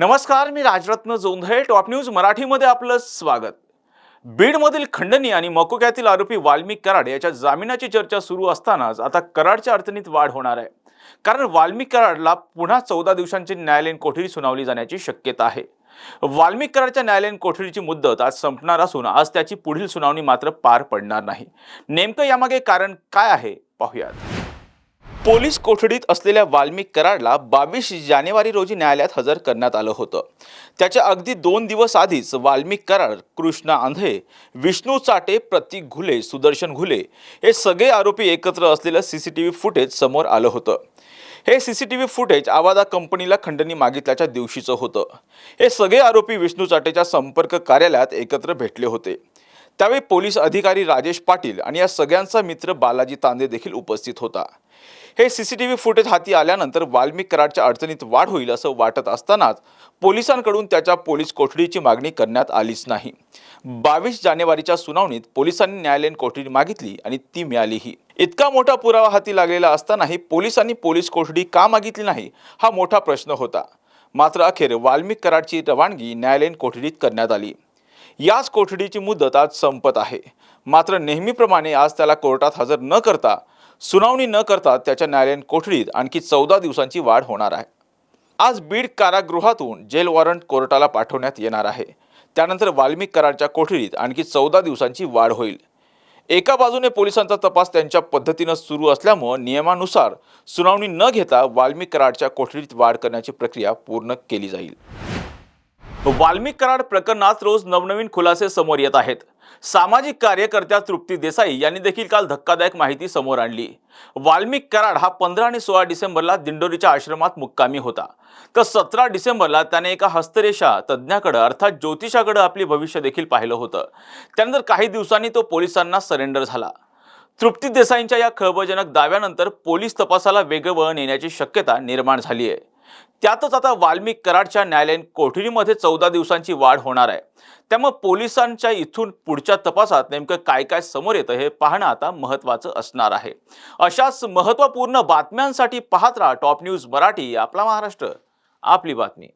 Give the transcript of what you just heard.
नमस्कार मी Rajratna Jondhale top news मराठीमध्ये आपलं स्वागत. बीडमधील खंडणी आणि मकोक्यातील आरोपी वाल्मिक कराड याच्या जामिनाची चर्चा सुरू असतानाच आता कराडच्या अडचणीत वाढ होणार आहे. कारण वाल्मिक कराडला पुन्हा चौदा दिवसांची न्यायालयीन कोठडी सुनावली जाण्याची शक्यता आहे. वाल्मिक कराडच्या न्यायालयीन कोठडीची मुदत आज संपणार असून आज त्याची पुढील सुनावणी मात्र पार पडणार नाही. नेमकं यामागे कारण काय आहे? पाहूयात. पोलीस कोठडीत असलेल्या वाल्मिक कराडला बावीस जानेवारी रोजी न्यायालयात हजर करण्यात आलं होतं. त्याच्या अगदी दोन दिवस आधीच वाल्मिक कराड कृष्णा आंधळे विष्णू चाटे प्रतीक घुले सुदर्शन घुले हे सगळे आरोपी एकत्र असलेलं C C T V footage समोर आलं होतं. हे C C T V footage Avaada कंपनीला खंडणी मागितल्याच्या दिवशीचं होतं. हे सगळे आरोपी विष्णू चाटेच्या संपर्क कार्यालयात एकत्र भेटले होते. त्यावेळी पोलीस अधिकारी राजेश पाटील आणि या सगळ्यांचा मित्र बालाजी तांदे देखील उपस्थित होता. हे सीसीटीव्ही फुटेज हाती आल्यानंतर वाल्मिक कराडच्या अडचणीत वाढ होईल असं वाटत असतानाच पोलिसांकडून त्याच्या पोलीस कोठडीची मागणी करण्यात आलीच नाही. बावीस जानेवारीच्या सुनावणीत पोलिसांनी न्यायालयीन कोठडी मागितली आणि ती मिळालीही. इतका मोठा पुरावा हाती लागलेला असतानाही पोलिसांनी पोलीस कोठडी का मागितली नाही हा मोठा प्रश्न होता. मात्र अखेर वाल्मिक कराडची रवानगी न्यायालयीन कोठडीत करण्यात आली. याच कोठडीची मुदत आज संपत आहे. मात्र नेहमीप्रमाणे आज त्याला कोर्टात हजर न करता सुनावणी न करता त्याच्या न्यायालयीन कोठडीत आणखी चौदा दिवसांची वाढ होणार आहे. आज बीड कारागृहातून जेल वॉरंट कोर्टाला पाठवण्यात येणार आहे. त्यानंतर वाल्मिक कराडच्या कोठडीत आणखी चौदा दिवसांची वाढ होईल. एका बाजूने पोलिसांचा तपास त्यांच्या पद्धतीनं सुरू असल्यामुळं नियमानुसार सुनावणी न घेता वाल्मिक कराडच्या कोठडीत वाढ करण्याची प्रक्रिया पूर्ण केली जाईल. वाल्मिक कराड प्रकरणात रोज नवनवीन खुलासे समोर येत आहेत. सामाजिक कार्यकर्त्या तृप्ती देसाई यांनी देखील काल धक्कादायक माहिती समोर आणली. वाल्मिक कराड हा पंधरा आणि सोळा डिसेंबरला दिंडोरीच्या आश्रमात मुक्कामी होता. तर सतरा डिसेंबरला त्याने एका हस्तरेषा तज्ज्ञाकडे अर्थात ज्योतिषाकडे आपले भविष्य देखील पाहिलं होतं. त्यानंतर काही दिवसांनी तो पोलिसांना सरेंडर झाला. तृप्ती देसाईंच्या या खळबळजनक दाव्यानंतर पोलीस तपासाला वेगळं वळण येण्याची शक्यता निर्माण झाली आहे त्यातच आता वाल्मिक कराडच्या न्यायालयीन कोठडीमध्ये चौदा दिवसांची वाढ होणार आहे. त्यामुळे पोलिसांच्या इथून पुढच्या तपासात नेमकं काय काय समोर येतं हे पाहणं आता महत्वाचं असणार आहे. अशाच महत्त्वपूर्ण बातम्यांसाठी पाहत राहा टॉप न्यूज मराठी आपला महाराष्ट्र आपली बातमी.